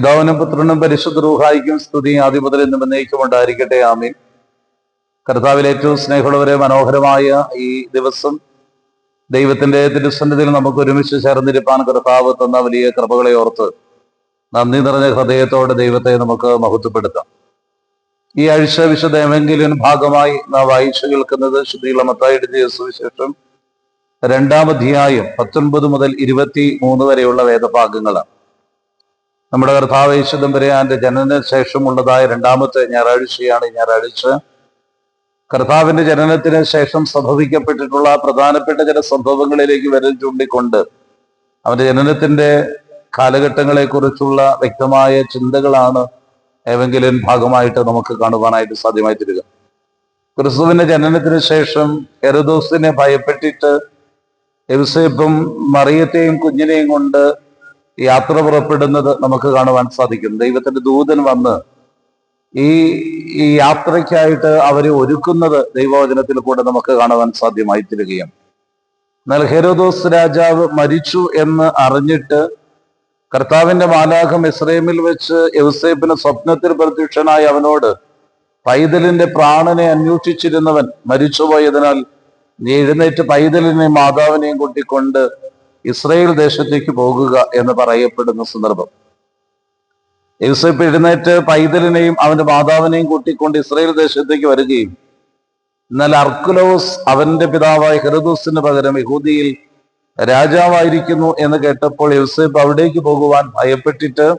പിതാവിനും പുത്രനും പരിശുദ്ധ റൂഹായിക്കും സ്തുതി ആദിമുതൽ മുതൽ എന്നും എന്നേക്കും ഉണ്ടായിരിക്കട്ടെ ആമീൻ. കർത്താവിൽ ഏറ്റവും സ്നേഹമുള്ളവരെ മനോഹരമായ ഈ ദിവസം ദൈവത്തിന്റെ തിരുസന്നിധിയിൽ നമുക്ക് ഒരുമിച്ച് ചേർന്നിരിപ്പാൻ കർത്താവ് തന്ന വലിയ കൃപകളെ ഓർത്ത് നന്ദി നിറഞ്ഞ ഹൃദയത്തോടെ ദൈവത്തെ നമുക്ക് മഹത്വപ്പെടുത്താം. ഈ ആഴ്ച വിശുദ്ധ ഭാഗമായി നാം വായിച്ചു കേൾക്കുന്നത് ശുദ്ധിയുള്ള മത്തായിട്ട് സുവിശേഷം രണ്ടാം അധ്യായം പത്തൊൻപത് മുതൽ ഇരുപത്തി മൂന്ന് വരെയുള്ള വേദഭാഗങ്ങളാണ്. നമ്മുടെ കർത്താവ് യേശുദമ്പരയാന്റെ ജനന ശേഷമുള്ളതായ രണ്ടാമത്തെ ഞായറാഴ്ചയാണ് ഞായറാഴ്ച. കർത്താവിന്റെ ജനനത്തിന് ശേഷം സംഭവിക്കപ്പെട്ടിട്ടുള്ള പ്രധാനപ്പെട്ട ചില സംഭവങ്ങളിലേക്ക് വരൽ ചൂണ്ടിക്കൊണ്ട് അവന്റെ ജനനത്തിന്റെ കാലഘട്ടങ്ങളെ കുറിച്ചുള്ള വ്യക്തമായ ചിന്തകളാണ് ഏവെങ്കിലും ഭാഗമായിട്ട് നമുക്ക് കാണുവാനായിട്ട് സാധ്യമായി തരിക ക്രിസ്തുവിന്റെ ജനനത്തിന് ശേഷം ഹെറദോസിനെ ഭയപ്പെട്ടിട്ട് എവിസേപ്പും മറിയത്തെയും കുഞ്ഞിനെയും കൊണ്ട് യാത്ര പുറപ്പെടുന്നത് നമുക്ക് കാണുവാൻ സാധിക്കും. ദൈവത്തിന്റെ ദൂതൻ വന്ന് ഈ ഈ യാത്രയ്ക്കായിട്ട് അവരെ ഒരുക്കുന്നത് ദൈവവചനത്തിൽ കൂടെ നമുക്ക് കാണുവാൻ സാധ്യമായി തീരുകയാണ് എന്നാൽ ഹെരോദോസ് രാജാവ് മരിച്ചു എന്ന് അറിഞ്ഞിട്ട് കർത്താവിന്റെ മാലാഖം ഇസ്രൈമിൽ വെച്ച് യൗസേപ്പിന് സ്വപ്നത്തിൽ പ്രത്യക്ഷനായി അവനോട് പൈതലിന്റെ പ്രാണനെ അന്വേഷിച്ചിരുന്നവൻ മരിച്ചുപോയതിനാൽ നീ എഴുന്നേറ്റ് പൈതലിനെയും മാതാവിനെയും കൂട്ടിക്കൊണ്ട് ഇസ്രയേൽ ദേശത്തേക്ക് പോകുക എന്ന് പറയപ്പെടുന്ന സന്ദർഭം. യൂസഫ് എഴുന്നേറ്റ് പൈതലിനെയും അവന്റെ മാതാവിനെയും കൂട്ടിക്കൊണ്ട് ഇസ്രയേൽ ദേശത്തേക്ക് വരികയും എന്നാൽ അർക്കുലോസ് അവന്റെ പിതാവായ ഹെറുദൂസിന് പകരം യഹൂദിയിൽ രാജാവായിരിക്കുന്നു എന്ന് കേട്ടപ്പോൾ യൂസഫ് അവിടേക്ക് പോകുവാൻ ഭയപ്പെട്ടിട്ട്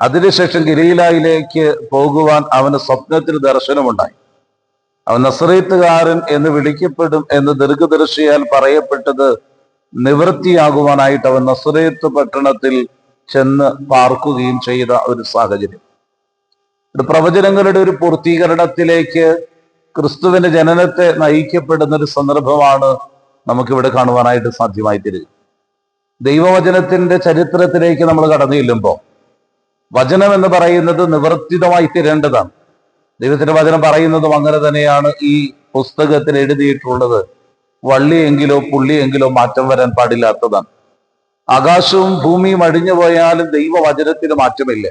അതിനുശേഷം ഗിരീലായിലേക്ക് പോകുവാൻ അവന് സ്വപ്നത്തിൽ ദർശനമുണ്ടായി. അവൻ നസറീത്തുകാരൻ എന്ന് വിളിക്കപ്പെടും എന്ന് ദീർഘദർശിയാൽ പറയപ്പെട്ടത് നിവൃത്തിയാകുവാനായിട്ട് അവൻ നസുരേത്ത് പട്ടണത്തിൽ ചെന്ന് പാർക്കുകയും ചെയ്ത ഒരു സാഹചര്യം. ഒരു പ്രവചനങ്ങളുടെ ഒരു പൂർത്തീകരണത്തിലേക്ക് ക്രിസ്തുവിന്റെ ജനനത്തെ നയിക്കപ്പെടുന്ന ഒരു സന്ദർഭമാണ് നമുക്കിവിടെ കാണുവാനായിട്ട് സാധ്യമായി തരിക ദൈവവചനത്തിന്റെ ചരിത്രത്തിലേക്ക് നമ്മൾ കടന്നു ചെല്ലുമ്പോൾ വചനം എന്ന് പറയുന്നത് നിവർത്തിതമായി തീരേണ്ടതാണ്. ദൈവത്തിന്റെ വചനം പറയുന്നതും അങ്ങനെ തന്നെയാണ് ഈ പുസ്തകത്തിൽ എഴുതിയിട്ടുള്ളത്. വള്ളിയെങ്കിലോ പുള്ളിയെങ്കിലോ മാറ്റം വരാൻ പാടില്ലാത്തതാണ്. ആകാശവും ഭൂമിയും അടിഞ്ഞു പോയാലും ദൈവവചനത്തിന് മാറ്റമില്ല.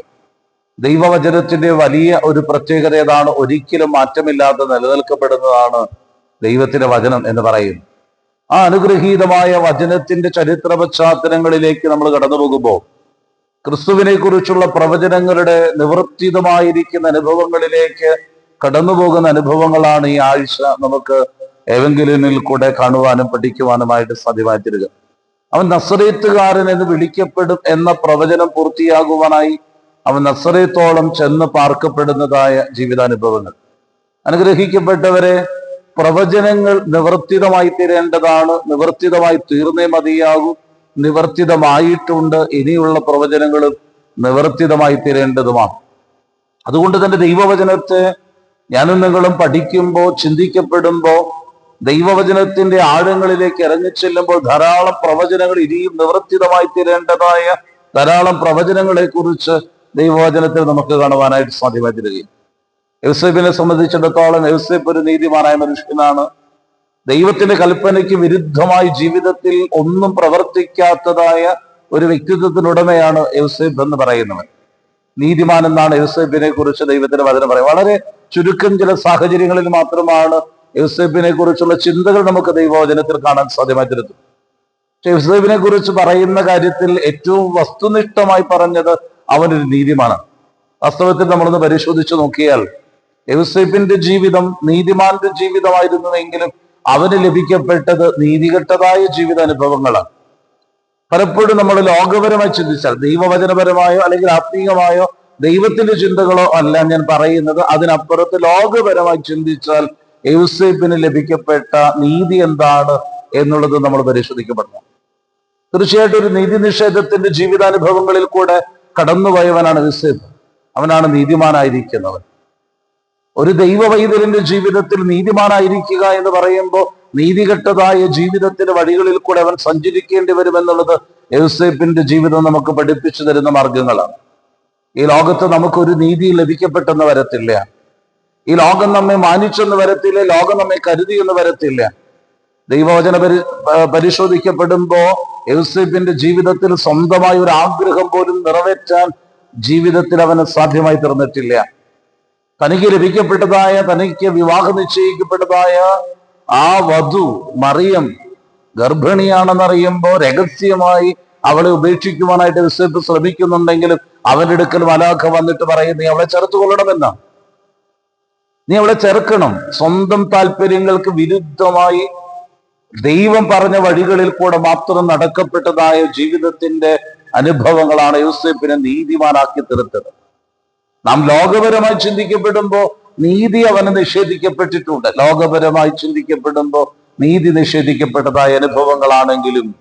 ദൈവവചനത്തിന്റെ വലിയ ഒരു പ്രത്യേകത ഏതാണ്? ഒരിക്കലും മാറ്റമില്ലാതെ നിലനിൽക്കപ്പെടുന്നതാണ് ദൈവത്തിന്റെ വചനം എന്ന് പറയുന്നു. ആ അനുഗ്രഹീതമായ വചനത്തിന്റെ ചരിത്ര പശ്ചാത്തലങ്ങളിലേക്ക് നമ്മൾ കടന്നു പോകുമ്പോൾ ക്രിസ്തുവിനെ കുറിച്ചുള്ള പ്രവചനങ്ങളുടെ നിവൃത്തിതമായിരിക്കുന്ന അനുഭവങ്ങളിലേക്ക് കടന്നു പോകുന്ന അനുഭവങ്ങളാണ് ഈ ആഴ്ച നമുക്ക് ഏവെങ്കിലിനിൽ കൂടെ കാണുവാനും പഠിക്കുവാനുമായിട്ട് സാധ്യമായി അവൻ നസറേത്തുകാരൻ എന്ന് വിളിക്കപ്പെടും എന്ന പ്രവചനം പൂർത്തിയാകുവാനായി അവൻ നസറേത്തോളം ചെന്ന് പാർക്കപ്പെടുന്നതായ ജീവിതാനുഭവങ്ങൾ. അനുഗ്രഹിക്കപ്പെട്ടവരെ പ്രവചനങ്ങൾ നിവർത്തിതമായി തീരേണ്ടതാണ്. നിവർത്തിതമായി തീർന്നേ മതിയാകും. നിവർത്തിതമായിട്ടുണ്ട്. ഇനിയുള്ള പ്രവചനങ്ങളും നിവർത്തിതമായി തീരേണ്ടതുമാണ്. അതുകൊണ്ട് തന്നെ ദൈവവചനത്തെ ഞാനും നിങ്ങളും പഠിക്കുമ്പോൾ ചിന്തിക്കപ്പെടുമ്പോൾ ദൈവവചനത്തിന്റെ ആഴങ്ങളിലേക്ക് ഇറങ്ങിച്ചെല്ലുമ്പോൾ ധാരാളം പ്രവചനങ്ങൾ ഇനിയും നിവർത്തിതമായി തീരേണ്ടതായ ധാരാളം പ്രവചനങ്ങളെ കുറിച്ച് ദൈവവചനത്തിൽ നമുക്ക് കാണുവാനായിട്ട് സാധ്യമായി തരികയും യൗസേബിനെ സംബന്ധിച്ചിടത്തോളം യൗസേബ് ഒരു നീതിമാനായ മനുഷ്യനാണ്. ദൈവത്തിന്റെ കൽപ്പനയ്ക്ക് വിരുദ്ധമായി ജീവിതത്തിൽ ഒന്നും പ്രവർത്തിക്കാത്തതായ ഒരു വ്യക്തിത്വത്തിനുടമയാണ് യൗസേബ് എന്ന് പറയുന്നവൻ. നീതിമാൻ എന്നാണ് യൗസേബിനെ കുറിച്ച് ദൈവത്തിന്റെ വചനം പറയുന്നത്. വളരെ ചുരുക്കം ചില സാഹചര്യങ്ങളിൽ മാത്രമാണ് യൂസഫിനെ കുറിച്ചുള്ള ചിന്തകൾ നമുക്ക് ദൈവവചനത്തിൽ കാണാൻ സാധ്യമായി തീരുന്നു പക്ഷെ യൂസഫിനെ കുറിച്ച് പറയുന്ന കാര്യത്തിൽ ഏറ്റവും വസ്തുനിഷ്ഠമായി പറഞ്ഞത് അവനൊരു നീതിമാണ് വാസ്തവത്തിൽ നമ്മളൊന്ന് പരിശോധിച്ചു നോക്കിയാൽ യൂസഫിന്റെ ജീവിതം നീതിമാന്റെ ജീവിതമായിരുന്നുവെങ്കിലും അവന് ലഭിക്കപ്പെട്ടത് നീതികെട്ടതായ ജീവിത അനുഭവങ്ങളാണ് പലപ്പോഴും നമ്മൾ ലോകപരമായി ചിന്തിച്ചാൽ ദൈവവചനപരമായോ അല്ലെങ്കിൽ ആത്മീയമായോ ദൈവത്തിന്റെ ചിന്തകളോ അല്ല ഞാൻ പറയുന്നത്. അതിനപ്പുറത്ത് ലോകപരമായി ചിന്തിച്ചാൽ യൂസേപ്പിന് ലഭിക്കപ്പെട്ട നീതി എന്താണ് എന്നുള്ളത് നമ്മൾ പരിശോധിക്കപ്പെടണം. തീർച്ചയായിട്ടും ഒരു നീതി നിഷേധത്തിന്റെ ജീവിതാനുഭവങ്ങളിൽ കൂടെ കടന്നുപോയവനാണ് യൂസേപ്പ് അവനാണ് നീതിമാനായിരിക്കുന്നവൻ. ഒരു ദൈവവൈദ്യന്റെ ജീവിതത്തിൽ നീതിമാനായിരിക്കുക എന്ന് പറയുമ്പോൾ നീതികെട്ടതായ ജീവിതത്തിന്റെ വഴികളിൽ കൂടെ അവൻ സഞ്ചരിക്കേണ്ടി വരുമെന്നുള്ളത് യൂസേപ്പിന്റെ ജീവിതം നമുക്ക് പഠിപ്പിച്ചു തരുന്ന മാർഗങ്ങളാണ് ഈ ലോകത്ത് നമുക്കൊരു നീതി ലഭിക്കപ്പെട്ടെന്ന് വരത്തില്ല. ഈ ലോകം നമ്മെ മാനിച്ചെന്ന് വരത്തില്ല ലോകം നമ്മെ കരുതി എന്ന് വരത്തില്ല. ദൈവവചന പരി പരിശോധിക്കപ്പെടുമ്പോ യൗസേപ്പിന്റെ ജീവിതത്തിൽ സ്വന്തമായി ഒരു ആഗ്രഹം പോലും നിറവേറ്റാൻ ജീവിതത്തിൽ അവന് സാധ്യമായി തീർന്നിട്ടില്ല. തനിക്ക് ലഭിക്കപ്പെട്ടതായ തനിക്ക് വിവാഹം നിശ്ചയിക്കപ്പെട്ടതായ ആ വധു മറിയം ഗർഭിണിയാണെന്നറിയുമ്പോ രഹസ്യമായി അവളെ ഉപേക്ഷിക്കുവാനായിട്ട് യോസേപ്പ് ശ്രമിക്കുന്നുണ്ടെങ്കിലും അവന്റെ അടുക്കൽ മലാഖ വന്നിട്ട് പറയുന്നേ അവളെ ചേർത്ത് കൊള്ളണമെന്നാണ് നീ അവളെ ചെറുക്കണം. സ്വന്തം താല്പര്യങ്ങൾക്ക് വിരുദ്ധമായി ദൈവം പറഞ്ഞ വഴികളിൽ കൂടെ മാത്രം നടക്കപ്പെട്ടതായ ജീവിതത്തിന്റെ അനുഭവങ്ങളാണ് യൂസഫിനെ നീതിമാനാക്കി തീർത്തത്. നാം ലോകപരമായി ചിന്തിക്കപ്പെടുമ്പോ നീതി അവന് നിഷേധിക്കപ്പെട്ടിട്ടുണ്ട്. ലോകപരമായി ചിന്തിക്കപ്പെടുമ്പോ നീതി നിഷേധിക്കപ്പെട്ടതായ അനുഭവങ്ങളാണെങ്കിലും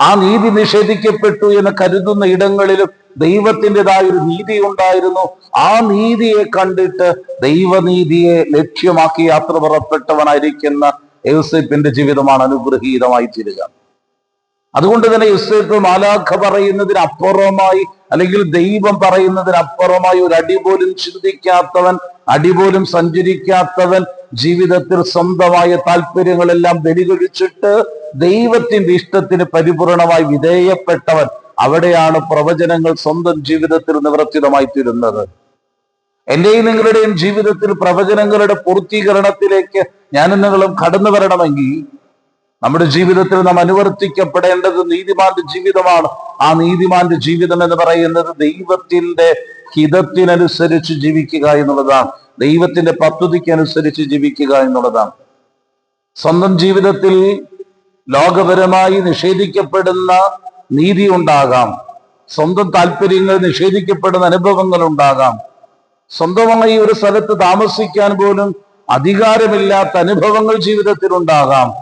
ആ നീതി നിഷേധിക്കപ്പെട്ടു എന്ന് കരുതുന്ന ഇടങ്ങളിലും ദൈവത്തിന്റെതായ ഒരു നീതി ഉണ്ടായിരുന്നു. ആ നീതിയെ കണ്ടിട്ട് ദൈവനീതിയെ ലക്ഷ്യമാക്കി യാത്ര പുറപ്പെട്ടവനായിരിക്കുന്ന യൂസേപ്പിന്റെ ജീവിതമാണ് അനുഗ്രഹീതമായി തീരുക. അതുകൊണ്ട് തന്നെ യുസൈപ്പ് മാലാഖ പറയുന്നതിന് അപ്പുറമായി അല്ലെങ്കിൽ ദൈവം പറയുന്നതിന് അപ്പുറമായി ഒരു അടി പോലും ചിന്തിക്കാത്തവൻ അടി പോലും സഞ്ചരിക്കാത്തവൻ ജീവിതത്തിൽ സ്വന്തമായ താല്പര്യങ്ങളെല്ലാം ബലികഴിച്ചിട്ട് ദൈവത്തിന്റെ ഇഷ്ടത്തിന് പരിപൂർണമായി വിധേയപ്പെട്ടവൻ അവിടെയാണ് പ്രവചനങ്ങൾ സ്വന്തം ജീവിതത്തിൽ നിവർത്തിതമായി തീരുന്നത് എന്റെയും നിങ്ങളുടെയും ജീവിതത്തിൽ പ്രവചനങ്ങളുടെ പൂർത്തീകരണത്തിലേക്ക് ഞാൻ നിങ്ങളും കടന്നു വരണമെങ്കിൽ നമ്മുടെ ജീവിതത്തിൽ നാം അനുവർത്തിക്കപ്പെടേണ്ടത് നീതിമാന്റെ ജീവിതമാണ്. ആ നീതിമാന്റെ ജീവിതം എന്ന് പറയുന്നത് ദൈവത്തിന്റെ ഹിതത്തിനനുസരിച്ച് ജീവിക്കുക എന്നുള്ളതാണ്. ദൈവത്തിന്റെ പദ്ധതിക്ക് അനുസരിച്ച് ജീവിക്കുക എന്നുള്ളതാണ്. സ്വന്തം ജീവിതത്തിൽ ലോകപരമായി നിഷേധിക്കപ്പെടുന്ന നീതി ഉണ്ടാകാം സ്വന്തം താല്പര്യങ്ങൾ നിഷേധിക്കപ്പെടുന്ന അനുഭവങ്ങൾ ഉണ്ടാകാം സ്വന്തമായി ഒരു സ്ഥലത്ത് താമസിക്കാൻ പോലും അധികാരമില്ലാത്ത അനുഭവങ്ങൾ ജീവിതത്തിൽ ഉണ്ടാകാം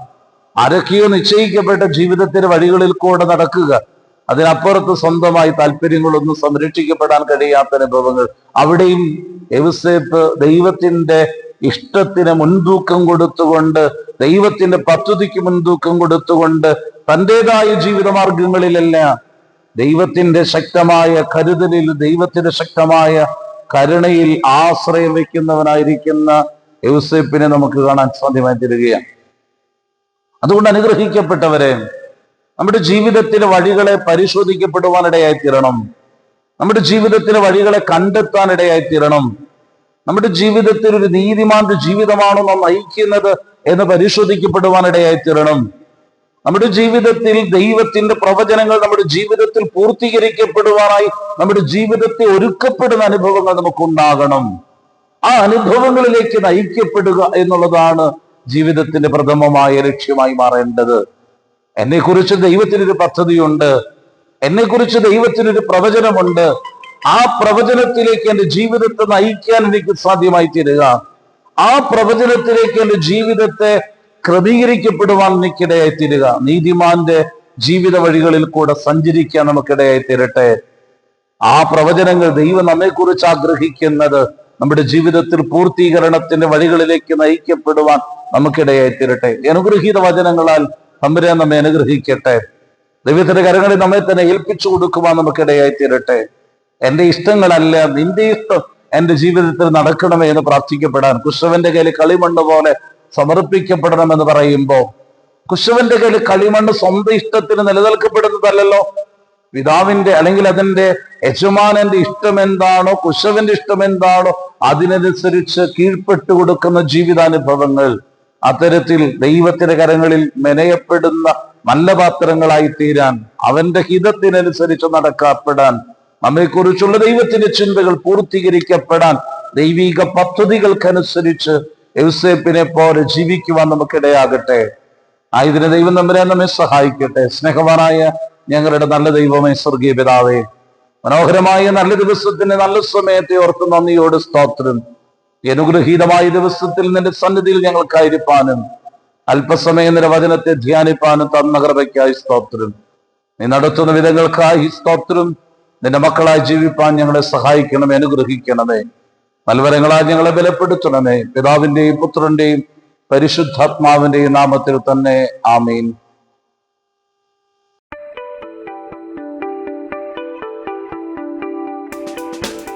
ആരൊക്കെയോ നിശ്ചയിക്കപ്പെട്ട ജീവിതത്തിന്റെ വഴികളിൽ കൂടെ നടക്കുക. അതിനപ്പുറത്ത് സ്വന്തമായി താല്പര്യങ്ങളൊന്നും സംരക്ഷിക്കപ്പെടാൻ കഴിയാത്ത അനുഭവങ്ങൾ. അവിടെയും എവിസേപ്പ് ദൈവത്തിന്റെ ഇഷ്ടത്തിന് മുൻതൂക്കം കൊടുത്തുകൊണ്ട് ദൈവത്തിന്റെ പദ്ധതിക്ക് മുൻതൂക്കം കൊടുത്തുകൊണ്ട് തന്റെതായ ജീവിതമാർഗങ്ങളിലല്ല ദൈവത്തിന്റെ ശക്തമായ കരുതലിൽ ദൈവത്തിന്റെ ശക്തമായ കരുണയിൽ ആശ്രയം വെക്കുന്നവനായിരിക്കുന്ന യൗസേപ്പിനെ നമുക്ക് കാണാൻ സാധ്യമായി തരികയാണ്. അതുകൊണ്ട് അനുഗ്രഹിക്കപ്പെട്ടവരെ നമ്മുടെ ജീവിതത്തിലെ വഴികളെ പരിശോധിക്കപ്പെടുവാനിടയായി തീരണം. നമ്മുടെ ജീവിതത്തിലെ വഴികളെ കണ്ടെത്താനിടയായി തീരണം. നമ്മുടെ ജീവിതത്തിൽ ഒരു നീതിമാന്റെ ജീവിതമാണോ നാം നയിക്കുന്നത് എന്ന് പരിശോധിക്കപ്പെടുവാനിടയായി തീരണം. നമ്മുടെ ജീവിതത്തിൽ ദൈവത്തിന്റെ പ്രവചനങ്ങൾ നമ്മുടെ ജീവിതത്തിൽ പൂർത്തീകരിക്കപ്പെടുവാനായി നമ്മുടെ ജീവിതത്തെ ഒരുക്കപ്പെടുന്ന അനുഭവങ്ങൾ നമുക്കുണ്ടാകണം. ആ അനുഭവങ്ങളിലേക്ക് നയിക്കപ്പെടുക എന്നുള്ളതാണ് ജീവിതത്തിന്റെ പ്രഥമമായ ലക്ഷ്യമായി മാറേണ്ടത്. എന്നെക്കുറിച്ച് ദൈവത്തിനൊരു പദ്ധതിയുണ്ട്. എന്നെക്കുറിച്ച് ദൈവത്തിനൊരു പ്രവചനമുണ്ട്. ആ പ്രവചനത്തിലേക്ക് എന്റെ ജീവിതത്തെ നയിക്കാൻ എനിക്ക് സാധ്യമായി തീരുക ആ പ്രവചനത്തിലേക്ക് എന്റെ ജീവിതത്തെ ക്രമീകരിക്കപ്പെടുവാൻ എനിക്കിടയായി തീരുക നീതിമാന്റെ ജീവിത വഴികളിൽ കൂടെ സഞ്ചരിക്കാൻ നമുക്കിടയായി തീരട്ടെ ആ പ്രവചനങ്ങൾ ദൈവം നമ്മെക്കുറിച്ച് ആഗ്രഹിക്കുന്നത് നമ്മുടെ ജീവിതത്തിൽ പൂർത്തീകരണത്തിന്റെ വഴികളിലേക്ക് നയിക്കപ്പെടുവാൻ നമുക്കിടയായി തീരട്ടെ അനുഗ്രഹീത വചനങ്ങളാൽ തമ്പുരാൻ നമ്മെ അനുഗ്രഹിക്കട്ടെ. ദൈവത്തിന്റെ കരങ്ങളിൽ നമ്മെ തന്നെ ഏൽപ്പിച്ചു കൊടുക്കുവാൻ നമുക്കിടയായി തീരട്ടെ എന്റെ ഇഷ്ടങ്ങളല്ല നിന്റെ ഇഷ്ടം എന്റെ ജീവിതത്തിൽ നടക്കണമേ എന്ന് പ്രാർത്ഥിക്കപ്പെടാൻ. കുശവന്റെ കയ്യിൽ കളിമണ്ണ് പോലെ സമർപ്പിക്കപ്പെടണമെന്ന് പറയുമ്പോൾ കുശവന്റെ കയ്യിൽ കളിമണ്ണ് സ്വന്തം ഇഷ്ടത്തിന് നിലനിൽക്കപ്പെടുന്നതല്ലല്ലോ. പിതാവിന്റെ അല്ലെങ്കിൽ അതിന്റെ യജമാനന്റെ ഇഷ്ടം എന്താണോ കുശവന്റെ ഇഷ്ടം എന്താണോ അതിനനുസരിച്ച് കീഴ്പ്പെട്ടു കൊടുക്കുന്ന ജീവിതാനുഭവങ്ങൾ. അത്തരത്തിൽ ദൈവത്തിന്റെ കരങ്ങളിൽ മെനയപ്പെടുന്ന നല്ല പാത്രങ്ങളായി തീരാൻ അവന്റെ ഹിതത്തിനനുസരിച്ച് നടക്കപ്പെടാൻ നമ്മെക്കുറിച്ചുള്ള ദൈവത്തിന്റെ ചിന്തകൾ പൂർത്തീകരിക്കപ്പെടാൻ ദൈവിക പദ്ധതികൾക്കനുസരിച്ച് യൗസേപ്പിനെ പോലെ ജീവിക്കുവാൻ നമുക്കിടയാകട്ടെ. ആയതിന് ദൈവം നമ്മെ നമ്മെ സഹായിക്കട്ടെ. സ്നേഹവാനായ ഞങ്ങളുടെ നല്ല ദൈവമേ സ്വർഗീയ പിതാവേ മനോഹരമായ നല്ല ദിവസത്തിന്റെ നല്ല സമയത്തെ ഓർത്ത് നന്ദിയോട് സ്തോത്രം. അനുഗ്രഹീതമായ ദിവസത്തിൽ നിന്റെ സന്നിധിയിൽ ഞങ്ങൾക്കായിരിക്കാനും അല്പസമയം നിന്റെ വചനത്തെ ധ്യാനിപ്പാനും തന്ന സ്തോത്രം. നീ നടത്തുന്ന വിധങ്ങൾക്കായി സ്തോത്രം. നിന്റെ മക്കളായി ജീവിപ്പാൻ ഞങ്ങളെ സഹായിക്കണമേ അനുഗ്രഹിക്കണമേ. നൽവരങ്ങളായി ഞങ്ങളെ ബലപ്പെടുത്തണമേ. പിതാവിന്റെയും പുത്രന്റെയും പരിശുദ്ധാത്മാവിന്റെയും നാമത്തിൽ തന്നെ ആമീൻ.